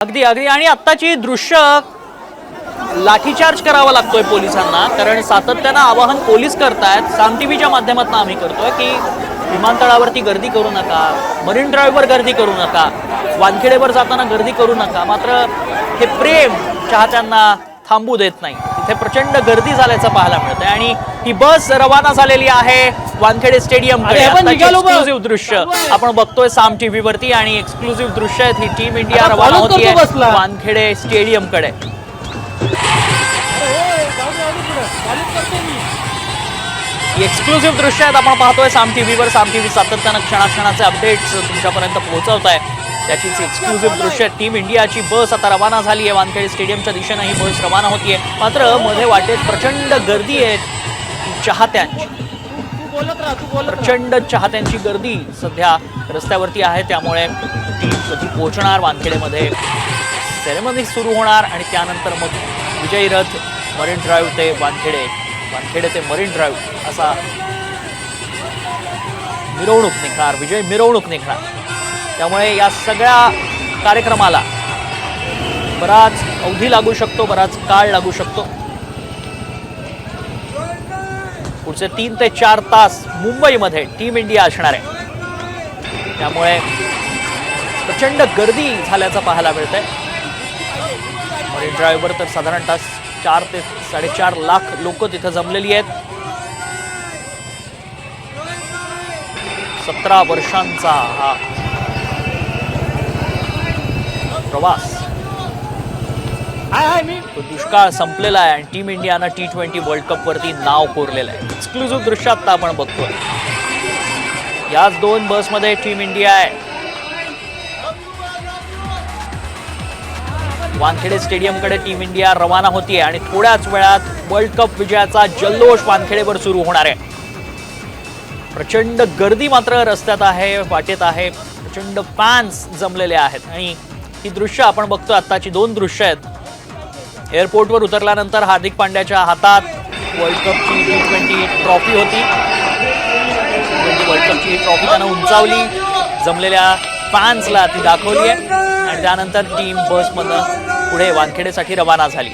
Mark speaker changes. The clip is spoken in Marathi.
Speaker 1: अगदी अगदी. आणि आत्ताची दृश्य लाठीचार्ज करावा लागतोय पोलिसांना कारण सातत्यानं आवाहन पोलीस करतायत साम टीव्हीच्या माध्यमातून आम्ही करतोय की विमानतळावरती गर्दी करू नका मरीन ड्राईव्हवर गर्दी करू नका वानखेडेवर जाताना गर्दी करू नका. मात्र हे प्रेम चाहत्यांना थांबू देत नाही. तिथे प्रचंड गर्दी झाल्याचं पाहायला मिळतंय. आणि ही बस रवाना झालेली आहे वानखेडे स्टेडियम. एक्सक्लुझिव्ह दृश्य आपण बघतोय साम टीव्ही वरती आणि एक्सक्लुझिव्ह दृश्य आहेत ही टीम इंडिया रवाना
Speaker 2: बसला.
Speaker 1: वानखेडे स्टेडियमकडे. एक्सक्लुझिव्ह दृश्य आहेत. आपण पाहतोय साम टीव्हीवर. साम टीव्ही सातत्यानं क्षणाक्षणाचे अपडेट्स तुमच्यापर्यंत पोहोचवत आहे त्याचीच एक्सक्लुझिव्ह दृश्य टीम इंडियाची बस आता रवाना झाली आहे. वानखेडे स्टेडियमच्या दिशेनं ही बस रवाना होतीये. मात्रमध्ये वाटेत प्रचंड गर्दी आहे चाहत्यांची. प्रचंड चाहत्यांची गर्दी सध्या रस्त्यावरती आहे. त्यामुळे टीम कधी पोहोचणार? वानखेडेमध्ये सेरेमनी सुरू होणार आणि त्यानंतर मग विजयी रथ मरीन ड्राईव्ह ते वानखेडे वानखेडे ते मरीन ड्राईव्ह असा मिरवणूक निघणार विजय मिरवणूक निघणार. त्यामुळे या सगळ्या कार्यक्रमाला बराच अवधी लागू शकतो बराच काळ लागू शकतो. पुढचे तीन ते चार तास मुंबईमध्ये टीम इंडिया असणार आहे. त्यामुळे प्रचंड गर्दी झाल्याचं पाहायला मिळतंय. मरीन ड्राईव्हवर तर साधारणतः चार ते साडेचार लाख लोक तिथं जमलेली आहेत. सतरा वर्षांचा हा प्रवास.
Speaker 2: हाय हाय मी
Speaker 1: तो दुष्काळ संपलेला आहे आणि टीम इंडियानं टी ट्वेंटी वर्ल्ड कप वरती नाव कोरलेलं आहे. एक्सक्लुझिव्ह दृश्य आता आपण बघतोय. याच दोन बसमध्ये टीम इंडिया आहे. वानखेडे स्टेडियमकडे टीम इंडिया रवाना होतीये आणि थोड्याच वेळात वर्ल्ड कप विजयाचा जल्लोष वानखेडेवर सुरू होणार आहे. प्रचंड गर्दी मात्र रस्त्यात आहे वाटेत आहे प्रचंड फॅन्स जमलेले आहेत. आणि ही दृश्य आपण बघतो आत्ताची दोन दृश्य आहेत. एअरपोर्टवर उतरल्यानंतर हार्दिक पांड्याच्या हातात वर्ल्ड कपची टी ट्वेंटी ट्रॉफी होती. ट्वेंटी वर्ल्ड कपची ट्रॉफी त्यानं उंचावली. जमलेल्या फॅन्सला ती दाखवली आहे आणि त्यानंतर टीम बसमधनं पुढे वानखेडेसाठी रवाना झाली